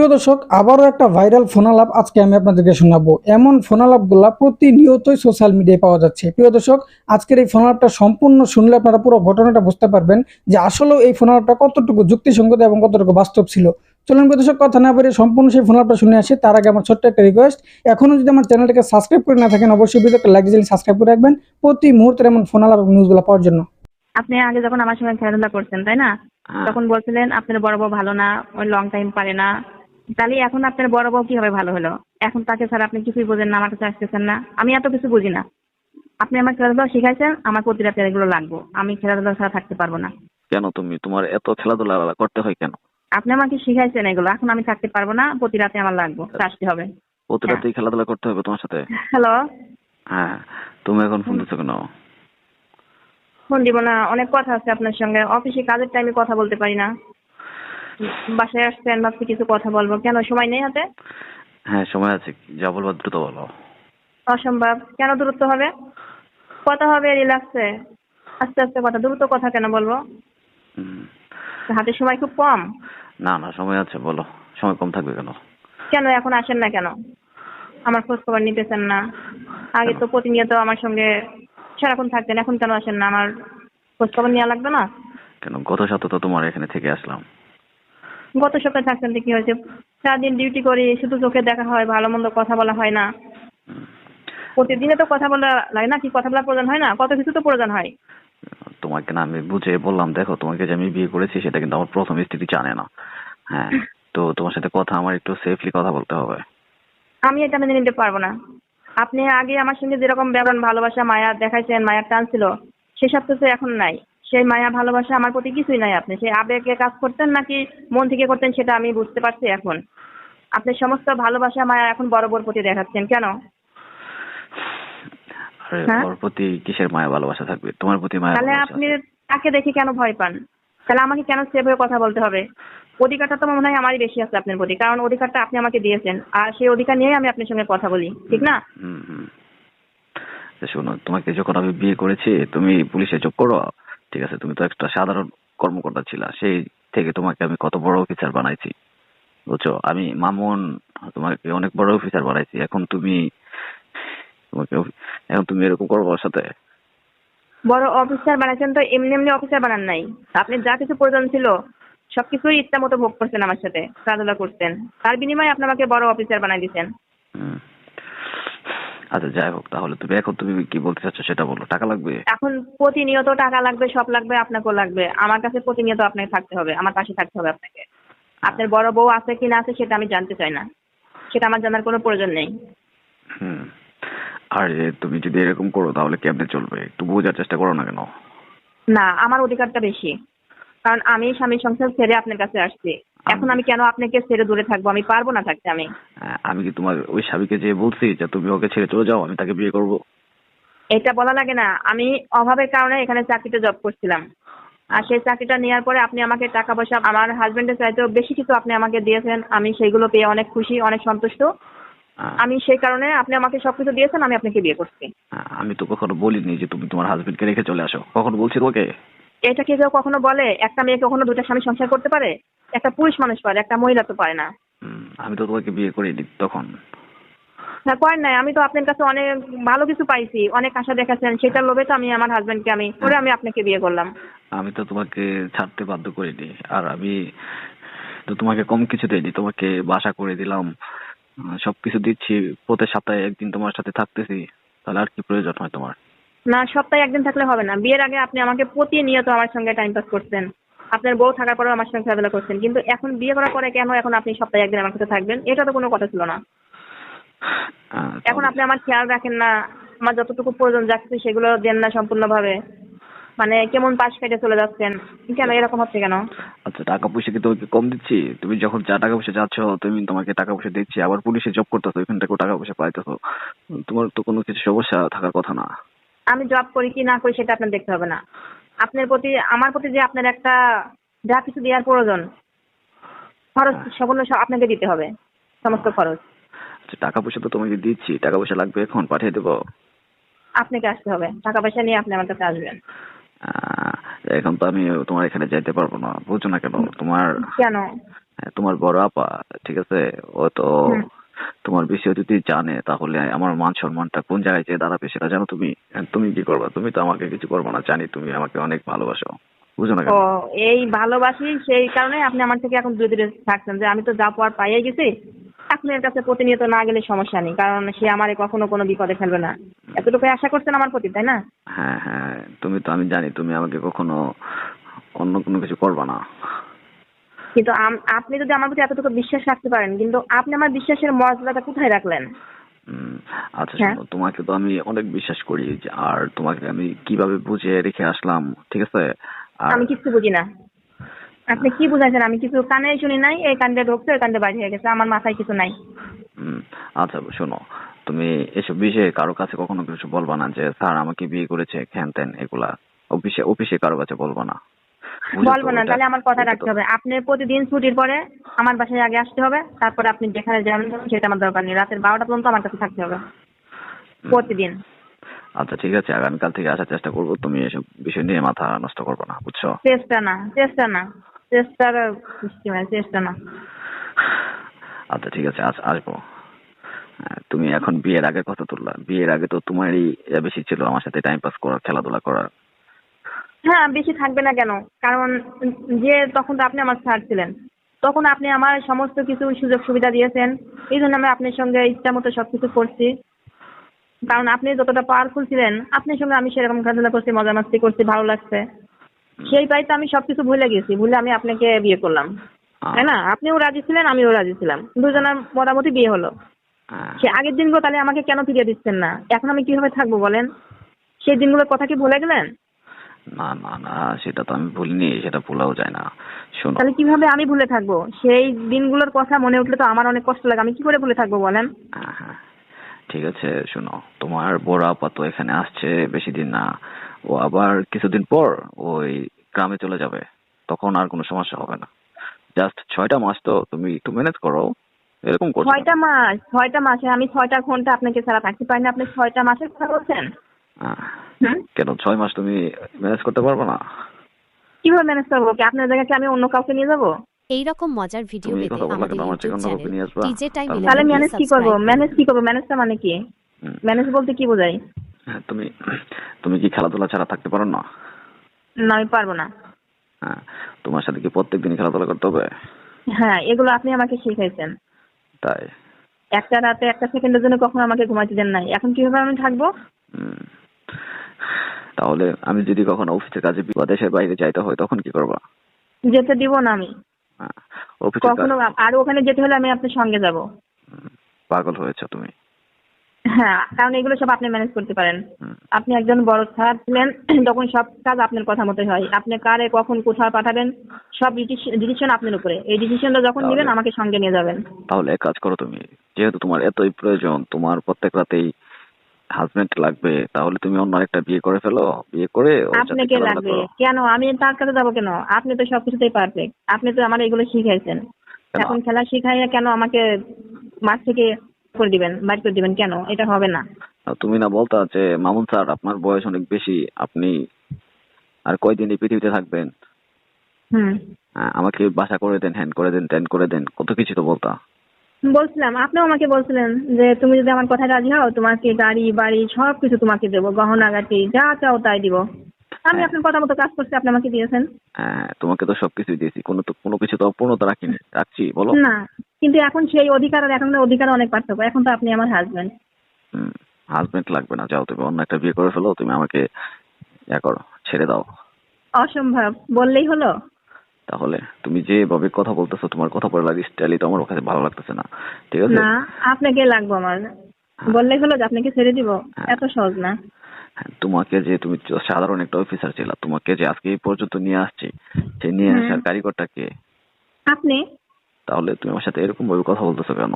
প্রিয় দর্শক আবারও একটা ভাইরাল ফোনালাপ আজকে আমি আপনাদেরকে শোনাবো। এমন ফোনালাপগুলা প্রতিনিয়তই সোশ্যাল মিডিয়ায় পাওয়া যাচ্ছে। প্রিয় দর্শক আজকের এই ফোনালাপটা সম্পূর্ণ শুনলে আপনারা পুরো ঘটনাটা বুঝতে পারবেন যে আসলে এই ফোনালাপটা কতটুকু যুক্তিসঙ্গত এবং কতটুকু বাস্তব ছিল। চলুন প্রিয় দর্শক কথা না বেরিয়ে সম্পূর্ণ সেই ফোনালাপটা শুনে আসি। তার আগে আমার ছোট্ট একটা রিকোয়েস্ট এখনও যদি আমার চ্যানেলটাকে সাবস্ক্রাইব করে না থাকেন অবশ্যই ভিডিওকে লাইক দিয়ে সাবস্ক্রাইব করে রাখবেন প্রতি মুহূর্তের এমন ফোনালাপ এবং নিউজগুলো পাওয়ার জন্য। আপনি আগে যখন আমার সঙ্গে খেলাধুলা করছেন তাই না? হ্যাঁ। তখন বলছিলেন আপনার বড় বউ ভালো না ওই লং টাইম পারে না। তাহলে এখন আপনার বড় বউ কীভাবে ভালো হলো? এখন তাকে ছাড়া আপনি কিছুই বোঝেন না আমার কাছে আসতেছেন না। আমি এত কিছু বুঝি না। আপনি আমার খেলাধুলা শিখাইছেন আমার প্রতি রাতে এগুলো লাগবো। আমি খেলাধুলা ছাড়া থাকতে পারব না। কেন তুমি? তোমার এত খেলাধুলা করতে হয় কেন? আপনি আমাকে শিখাইছেন এগুলো এখন আমি থাকতে পারব না প্রতি রাতে আমার লাগবো আসতে হবে। প্রতি রাতেই খেলাধুলা করতে হবে তোমার সাথে? হ্যালো? হ্যাঁ তুমি এখন ফোন দিচ্ছ কেন? ফোন দিব না অনেক কথা আছে আপনার সঙ্গে। অফিসে কাজের টাইমে কথা বলতে পারি না। বাসায় আসছেন ভাবছি কিছু কথা বলব। কেন সময় নেই হাতে? হ্যাঁ সময় আছে। যা বলব দ্রুত বলো। অসম্ভব। কেন দূরত্ব হবে? কথা হবে রিল্যাক্সে আস্তে আস্তে কথা দ্রুত কথা কেন বলব। হাতে সময় খুব কম। না না সময় আছে বলো। সময় কম থাকবে কেন? কেন এখন আসেন না কেন? আমার খোঁজ খবর নিতেছেন না। আগে তো প্রতিনিয়ত আমার সঙ্গে সারাক্ষণ থাকতেন এখন কেন আসেন না? আমার খোঁজ খবর নেওয়া লাগবে না? কেন? গত সপ্তাহে তো তোমার এখানে থেকে আসলাম। গত সপ্তাহে থাকতেন কি হয়েছে সারাদিন ডিউটি করি শুধু চোখে দেখা হয় ভালো মন্দ কথা বলা হয় না। প্রতিদিনে তো কথা বলা লাগে না কি কথা বলার প্রয়োজন হয় না? কত কিছু তো প্রয়োজন হয়। তোমাকে না আমি বুঝে বললাম দেখো তোমাকে যে আমি বিয়ে করেছি সেটা কিন্তু আমার প্রথম স্ত্রী জানে না। হ্যাঁ তো তোমার সাথে কথা আমার একটু সেফলি কথা বলতে হবে। আমি এটা মেনে নিতে পারব না। আপনি আগে আমার সঙ্গে যেরকম ব্যবহার ভালোবাসা মায়া দেখাইছেন মায়ার টান ছিল সেসব কিছু এখন নাই। সেই মায়া ভালোবাসা আমার প্রতি কিছুই নাই আপনি। সেই আবেগে কাজ করতেন নাকি মন থেকে করতেন সেটা আমি বুঝতে পারছি এখন। আপনি সমস্ত ভালোবাসা মায়া এখন বড় প্রতি দেখাচ্ছেন কেন? হ্যাঁ? প্রতি কিসের মায়া ভালোবাসা থাকবে? তোমার প্রতি মায়া তাহলে আপনি তাকে দেখে কেন ভয় পান? তাহলে আমাকে কেন সেভাবে কথা বলতে হবে? অধিকারটা তো মনে হয় আমারই বেশি আছে আপনার প্রতি কারণ অধিকারটা আপনি আমাকে দিয়েছেন। আর সেই অধিকার নিয়ে আমি আপনার সঙ্গে কথা বলি ঠিক না? শোনো তোমাকে যখন আমি বিয়ে করেছি তুমি পুলিশে জব করো। ঠিক আছে তুমি তো একটা সাধারণ কর্মকর্তা ছিলা সেই থেকে তোমাকে আমি কত বড় অফিসার বানাইছি বুঝছ? আমি মামুন তোমাকে অনেক বড় অফিসার বানাইছি এখন তুমি তোমাকে এখন তুমি এরকম করব ওর সাথে। বড় অফিসার বানাইছেন তো এমনি এমনি অফিসার বানান নাই। আপনি যা কিছু প্রয়োজন ছিল সবকিছুই ইচ্ছা মতো ভোগ করছেন আমার সাথে খেলাধুলা করছেন। তার বিনিময়ে আপনি আমাকে বড় অফিসার বানাই দিচ্ছেন হুম। আচ্ছা যাই হোক তাহলে তুমি এখন তুমি কি বলতে চাচ্ছ সেটা বলো। টাকা লাগবে? এখন প্রতিনিয়ত টাকা লাগবে সব লাগবে আপনাকেও লাগবে। আমার কাছে প্রতিনিয়ত আপনাকে থাকতে হবে আমার পাশে থাকতে হবে আপনাকে। আপনার বড় বউ আছে কি না আছে সেটা আমি জানতে চাই না। সেটা আমার জানার কোনো প্রয়োজন নেই। হুম। আর তুমি যদি এরকম করো তাহলে কেমনে চলবে? একটু বোঝার চেষ্টা করো না কেন? না আমার অধিকারটা বেশি। কারণ আমি স্বামী সংসার ছেড়ে আপনার কাছে আসছি। এখন আমি কেন আপনাকে ছেড়ে দূরে থাকব? আমি পারব না থাকতে আমি। আমি কি তোমার ওই স্বামীকে যে বলছি যে তুমি ওকে ছেড়ে চলে যাও আমি তাকে বিয়ে করব? এটা বলা লাগে না। আমি অভাবের কারণে এখানে চাকরিতে জব করছিলাম। আর সেই চাকরিটা নেওয়ার পরে আপনি আমাকে টাকা পয়সা আমার হাজবেন্ডের চাইতেও বেশি কিছু আপনি আমাকে দিয়েছেন। আমি সেইগুলো পেয়ে অনেক খুশি অনেক সন্তুষ্ট। আমি সেই কারণে আপনি আমাকে সবকিছু দিয়েছেন আমি আপনাকে বিয়ে করছি। আমি তো কখনো বলিনি যে তুমি তোমার হাজবেন্ডকে রেখে চলে আসো। কখন বলছি তোমাকে? এটা কি কেউ কখনো বলে? একটা মেয়ে কখনো দুটা স্বামী সংসার করতে পারে? একটা পুরুষ মানুষ পারে একটা মহিলা তো পারে না। আমি তো তোমাকে বিয়ে করিনি তখন। হ্যাঁ করেন নাই। আমি তো আপনার কাছে অনেক ভালো কিছু পাইছি অনেক আশা দেখাচ্ছেন। সেটার লোভে তো আমি আমার হাজবেন্ডকে আমি করে আমি আপনাকে বিয়ে করলাম। আমি তো তোমাকে ছাড়তে বাধ্য করিনি আর আমি তো তোমাকে কম কিছু দেইনি তোমাকে বাসা করে দিলাম। সবকিছু দিচ্ছি। প্রতি সপ্তাহে একদিন তোমার সাথে থাকতেছি। তাহলে আর কি প্রয়োজন হয় তোমার? না সপ্তাহে একদিন থাকলে হবে না। বিয়ের আগে আপনি আমাকে প্রতিনিয়ত আমার সঙ্গে টাইম পাস করছেন আপনার বউ থাকার পরেও আমার সঙ্গে খেলাধুলা করছেন কিন্তু এখন বিয়ে করার পরে কেন এখন আপনি সপ্তাহে একদিন আমার সাথে থাকবেন? এটা তো কোনো কথা ছিল না। এখন আপনি আমার খেয়াল রাখেন না। আমার যতটুকু প্রয়োজন যাচ্ছে সেগুলো দেন না সম্পূর্ণভাবে। মানে কেমন পাশ কেটে চলে যাচ্ছেন? কেন এরকম হচ্ছে কেন? আচ্ছা টাকা পয়সা কি তোমাকে কম দিচ্ছি? তুমি যখন যা টাকা পয়সা চাচ্ছ তুমি তোমাকে টাকা পয়সা দিচ্ছি। আবার পুলিশে জব করতেছো এখান থেকেও টাকা পয়সা পাইতেছো। তোমার তো কোনো কিছু সমস্যা থাকার কথা না। আমি জব করি কি না করি সেটা আপনার দেখতে হবে না। আপনার প্রতি আমার প্রতি যে আপনার একটা যা কিছু দেওয়ার প্রয়োজন খরচ সম্পূর্ণ আপনাকে দিতে হবে সমস্ত খরচ। আচ্ছা টাকা পয়সা তো তোমাকে দিচ্ছি টাকা পয়সা লাগবে এখন পাঠিয়ে দেবো। আপনাকে আসতে হবে টাকা পয়সা নিয়ে আপনি আমার কাছে আসবেন। এখন তো আমি তোমার এখানে যাইতে পারব না বুঝছ না কেন? তোমার কেন? হ্যাঁ, তোমার বড় আপা ঠিক আছে? ও তো। তোমার বিষয়ে যদি জানে তাহলে আমার মান সম্মানটা কোন জায়গায় যেয়ে দাঁড়াবে সেটা জানো তুমি? তুমি কি করবা? তুমি তো আমাকে কিছু করবে না জানি তুমি আমাকে অনেক ভালোবাসো। বুঝো না ও এই ভালোবাসি সেই কারণে আপনি আমার থেকে এখন দূরে দূরে থাকছেন যে আমি তো যা পাওয়ার পাইয়ে গেছি এখন এর কাছে প্রতিনিয়ত না গেলে সমস্যা নেই কারণ সে আমারে কখনো কোনো বিপদে ফেলবে না। এতটুকু আশা করছেন আমার প্রতি তাই না? হ্যাঁ হ্যাঁ তুমি তো আমি জানি তুমি আমাকে কখনো অন্য কোনো কিছু করবা না। কিন্তু আপনি যদি আমার প্রতি এতটুকু বিশ্বাস রাখতে পারেন কিন্তু আপনি আমার বিশ্বাসের মর্যাদাটা কোথায় রাখলেন? আচ্ছা হ্যাঁ। শোনো তোমাকে তো আমি অনেক বিশ্বাস করি আর তোমাকে আমি কীভাবে বুঝে রেখে আসলাম ঠিক আছে? আমি কিছু বুঝি না। আপনি কি বুঝাইছেন? আমি কিছু কানে শুনি নাই এই কান্দে ঢুকছে ওই কান্দে বাইরে হয়ে গেছে আমার মাথায় কিছু নাই। আচ্ছা শোনো তুমি এসব বিষয়ে কারও কাছে কখনো কিছু বলবা না যে স্যার আমাকে বিয়ে করেছে খ্যান ত্যান এগুলা। অফিসে অফিসে কারও কাছে বলবা না। বলব না তাহলে আমার কথা রাখতে হবে। আপনি প্রতিদিন ছুটির পরে আমার বাসায় আগে আসতে হবে তারপরে আপনি যেখানে যাবেন সেটা আমার দরকার নেই। রাতের বারোটা পর্যন্ত আমার কাছে থাকতে হবে। প্রতিদিন। আচ্ছা ঠিক আছে আগামীকাল থেকে আসার চেষ্টা করব। তুমি এসব বিষয় নিয়ে মাথা নষ্ট করব না বুঝছ? চেষ্টা না চেষ্টা না। চেষ্টার চেষ্টা না। আচ্ছা ঠিক আছে আস আসব। হ্যাঁ, তুমি এখন বিয়ের আগে কথা তুললা। বিয়ের আগে তো তোমারই বেশি ছিল আমার সাথে টাইম পাস করা খেলাধুলা করার হ্যাঁ বেশি থাকবে না কেন? কারণ যে তখন তো আপনি আমার স্যার ছিলেন। তখন আপনি আমার সমস্ত কিছু সুযোগ সুবিধা দিয়েছেন। এই জন্য আমি আপনার সঙ্গে ইচ্ছা মতো সবকিছু করছি। কারণ আপনি যতটা পাওয়ারফুল ছিলেন আপনার সঙ্গে আমি সেরকম খেলাধুলা করছি মজা মাস্তি করছি ভালো লাগছে। সেই পাইতে আমি সবকিছু ভুলে গেছি ভুলে আমি আপনাকে বিয়ে করলাম। তাই না? আপনিও রাজি ছিলেন আমিও রাজি ছিলাম। দুজনের মোটামুটি বিয়ে হলো। সে আগের দিনগুলো তাহলে আমাকে কেন ফিরিয়ে দিচ্ছেন না? এখন আমি কীভাবে থাকব বলেন? সেই দিনগুলোর কথা কি ভুলে গেলেন? না না না সেটা তো আমি ভুলিনি সেটা ভুলাও যায় না। শোনো। তাহলে কীভাবে আমি ভুলে থাকব? সেই দিনগুলোর কথা মনে উঠলে তো আমার অনেক কষ্ট লাগে। আমি কি করে ভুলে থাকব বলেন? হ্যাঁ, হ্যাঁ। ঠিক আছে শোনো। তোমার বড় আপা তো এখানে আসছে বেশি দিন না। ও আবার কিছুদিন পর ওই গ্রামে চলে যাবে। তখন আর কোনো সমস্যা হবে না। জাস্ট ছয়টা মাস তো তুমি একটু ম্যানেজ করো। এরকম করছ ছয়টা মাস ছয়টা মাসে আমি ছয়টা ঘণ্টা আপনাকে ছাড়া থাকতে পারি না। আপনি ছয়টা মাসের কথা বলছেন? কেন ছয় মাস তুমি ম্যানেজ করতে পারবে না? কীভাবে ম্যানেজ করব কি? আপনার জায়গায় কি আমি অন্য কাউকে নিয়ে যাব? এই রকম মজার ভিডিও পেতে আমাদের ইউটিউব কাউকে চ্যানেল নিয়ে আসবা? ডিজে টাইম তাহলে- ম্যানেজ কি করব? ম্যানেজ কি করব? ম্যানেজটা মানে কি? ম্যানেজ বলতে কি বোঝাই? হ্যাঁ, তুমি তুমি কি খেলাধুলা ছাড়া থাকতে পারো না? না আমি পারব না। হ্যাঁ তোমার সাথে কি প্রত্যেকদিন খেলাধুলা করতে হবে? হ্যাঁ এগুলো আপনি আমাকে শিখাইছেন। তাই? একটা রাতে একটা সেকেন্ডের জন্য কখনো আমাকে ঘুমাইতে দেন নাই। এখন কীভাবে আমি থাকব? হুম। তাহলে আমি যদি কখনো অফিসের কাজে বা দেশের বাইরে যাইতে হয় তখন কি করবা? যেতে দিব না আমি। হ্যাঁ, কখনো আর ওখানে যেতে হলে আমি আপনার সঙ্গে যাব। পাগল হয়েছে তুমি। হ্যাঁ কারণ এগুলো সব আপনি ম্যানেজ করতে পারেন। আপনি একজন বড় স্যার ছিলেন তখন সব কাজ আপনার কথা মতোই হয়। আপনি কারে কখন কোথায় পাঠাবেন সব ডিসিশন আপনার উপরে। এই ডিসিশনটা যখন নেবেন আমাকে সঙ্গে নিয়ে যাবেন। তাহলে এক কাজ করো তুমি। যেহেতু তোমার এতই প্রয়োজন তোমার প্রত্যেক রাতেই হাজবেন্ড লাগবে তাহলে তুমি অন্য একটা বিয়ে করে ফেলো বিয়ে করে আপনাকে লাগবে? কেন? আমি তার কাছে যাব কেন? আপনি তো সবকিছুতেই পারফেক্ট আপনি তো আমার এগুলো শিখাইছেন। এখন খেলা শিখাইয়া কেন আমাকে মাঠ থেকে করে দিবেন বাইর করে দিবেন কেন? এটা হবে না। তুমি না বলতা যে মামুন স্যার আপনার বয়স অনেক বেশি আপনি আর কয়দিন এই পৃথিবীতে থাকবেন? হুম। হ্যাঁ, আমাকে বাসা করে দেন হ্যান্ড করে দেন ত্যান করে দেন কত কিছু তো বলতা। বলছিলাম আপনিও আমাকে বলছিলেন যে তুমি যদি আমার কথায় রাজি হও তোমাকে গাড়ি বাড়ি সব কিছু তোমাকে দেবো গহনাগাটি যা চাও তাই দিব। আমি হ্যাঁ। আপনার কথা মতো কাজ করছি আপনি আমাকে দিয়েছেন। হ্যাঁ তোমাকে তো সবকিছুই দিয়েছি কোনো তো কোনো কিছু তো অপূর্ণতা রাখিনি রাখছি বলো। না কিন্তু এখন সেই অধিকার আর এখন অধিকার অনেক পার্থক্য এখন তো আপনি আমার হাজবেন্ড হাজবেন্ড লাগবে না যাও তুমি অন্য একটা বিয়ে করে ফেলো তুমি আমাকে ইয়া করো ছেড়ে দাও। অসম্ভব বললেই হলো? তাহলে তুমি যেভাবে কথা বলতেছো তোমার কথা বলার স্টাইলই তো আমার কাছে ভালো লাগতেছে না। ঠিক আছে? না আপনাকে লাগবো আমার। বললেই হলো যে আপনাকে ছেড়ে দিব। এত সহজ না। হ্যাঁ, তোমাকে যে তুমি সাধারণ একটা অফিসার ছিল তোমাকে যে আজকে এই পর্যন্ত নিয়ে আসছি সেই নিয়ে আসার কারিগরটা কে? আপনি? তাহলে তুমি আমার সাথে এরকম ভাবে কথা বলতেছো কেন?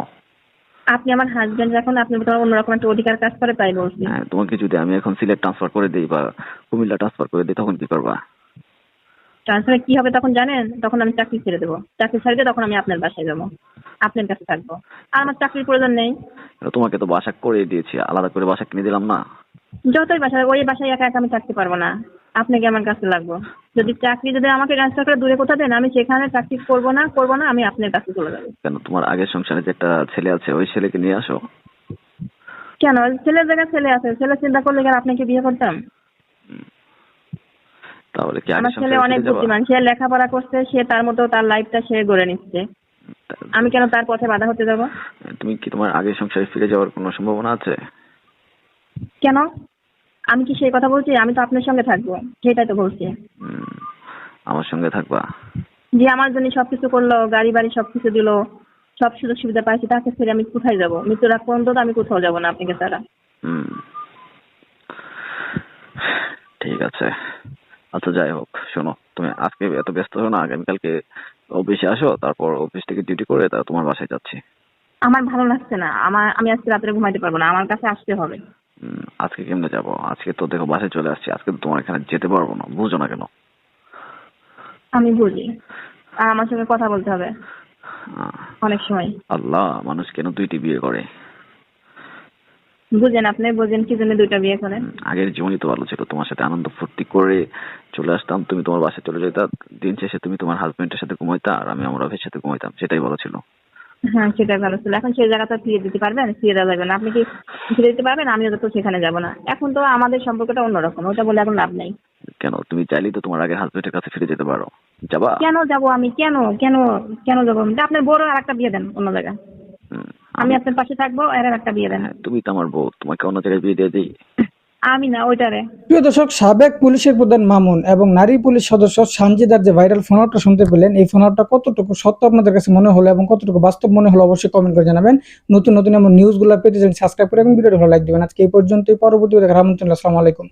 আপনি আমার হাজবেন্ড এখন আপনি তো অন্যরকম একটা অধিকার কাজ করে তাই বলছি। হ্যাঁ তোমাকে যদি আমি এখন সিলেট ট্রান্সফার করে দিই বা কুমিল্লা ট্রান্সফার করে দিই তখন কি করবা? ট্রান্সফার কি হবে তখন জানেন? তখন আমি চাকরি ছেড়ে দেবো। চাকরি ছেড়ে দিয়ে তখন আমি আপনার বাসায় যাব। আপনার কাছে থাকব। আর আমার চাকরির প্রয়োজন নেই। তোমাকে তো বাসা করে দিয়েছি। আলাদা করে বাসা কিনে দিলাম না? যতই বাসায় ওই বাসায় একা একা আমি থাকতে পারব না। আপনাকে আমার কাছে লাগবো। যদি চাকরি যদি আমাকে ট্রান্সফার করে দূরে কোথাও দেন আমি সেখানে চাকরি করব না করব না আমি আপনার কাছে চলে যাব। কেন? তোমার আগের সংসারে যে একটা ছেলে আছে ওই ছেলেকে নিয়ে আসো। কেন? ছেলের জায়গায় ছেলে আছে। ছেলে চিন্তা করলে কি আর আপনাকে বিয়ে করতাম? তাহলে কি আমার ছেলে অনেক বুদ্ধিমান সে লেখাপড়া করছে সে তার মতো তার লাইফটা সে গড়ে নিচ্ছে। আমি কেন তার পথে বাধা হতে যাব? তুমি কি তোমার আগের সংসারে ফিরে যাওয়ার কোনো সম্ভাবনা আছে? কেন? আমি কি সেই কথা বলছি? আমি তো আপনার সঙ্গে থাকব সেটাই তো বলছি। আমার সঙ্গে থাকবা? যে আমার জন্য সবকিছু করল গাড়ি বাড়ি সবকিছু দিলো সব সুযোগ সুবিধা পাইছি তাকে ছেড়ে আমি কোথায় যাব? মৃত্যুর আগ পর্যন্ত আমি কোথাও যাব না আপনাকে ছাড়া। ঠিক আছে। আচ্ছা যাই হোক শোনো তুমি আজকে এত ব্যস্ত হো না আগামীকালকে অফিসে আসো তারপর অফিস থেকে ডিউটি করে তারপর তোমার বাসায় যাচ্ছি। আমার ভালো লাগছে না। আমার আমি আজকে রাত্রে ঘুমাইতে পারব না আমার কাছে আসতে হবে। আজকে কেমনে যাব? আজকে তো দেখো বাসায় চলে আসছি আজকে তো তোমার এখানে যেতে পারব না বুঝো না কেন? আমি বুঝি। আর আমার সঙ্গে কথা বলতে হবে। অনেক সময়। আল্লাহ মানুষ কেন দুইটি বিয়ে করে? বুঝেন আপনি বুঝেন কি জন্য দুইটা বিয়ে করেন আগের জীবনই তো ভালো ছিল তোমার সাথে আনন্দ ফুর্তি করে চলে আসতাম তুমি তোমার বাসায় চলে যেতা দিন শেষে তুমি তোমার হাজবেন্ডের সাথে ঘুমাইতা আর আমি আমার অফিসের সাথে ঘুমাইতাম সেটাই ভালো ছিল। হ্যাঁ সেটা ভালো ছিল। এখন সেই জায়গাটা দিতে পারবেন? দেওয়া যাবে না। আপনি কি ফিরে দিতে পারবেন? আমিও তো সেখানে যাব না। এখন তো আমাদের সম্পর্কটা অন্যরকম। ওটা বলে এখন লাভ নাই। কেন? তুমি চাইলেই তো তোমার আগের হাজবেন্ডের কাছে ফিরে যেতে পারো। যাবা? কেন যাব আমি? কেন? কেন? কেন যাব? আপনার বড় আর একটা বিয়ে দেন অন্য জায়গায়। আমি আপনার পাশে থাকব আর একটা বিয়ে দেন। হ্যাঁ, তুমি তো আমার বউ। তোমাকে অন্য জায়গায় বিয়ে দিয়ে দিই। আমি ওইটারে। প্রিয় দর্শক, সাবেক পুলিশের প্রধান মামুন এবং নারী পুলিশ সদস্য সানজিদার যে ভাইরাল ফোন আউটটা শুনতে পেলেন, এই ফোন আউটটা কতটুকু সত্য আপনাদের কাছে মনে হলো এবং কতটুকু বাস্তব মনে হলো অবশ্যই কমেন্ট করে জানাবেন। নতুন নতুন এমন নিউজগুলো পেতে চান সাবস্ক্রাইব করে এবং ভিডিওটি ভালো লাইক দেবেন। আজকে এই পর্যন্তই। পরবর্তী দেখার আমন্ত্রণ আসসালামু আলাইকুম।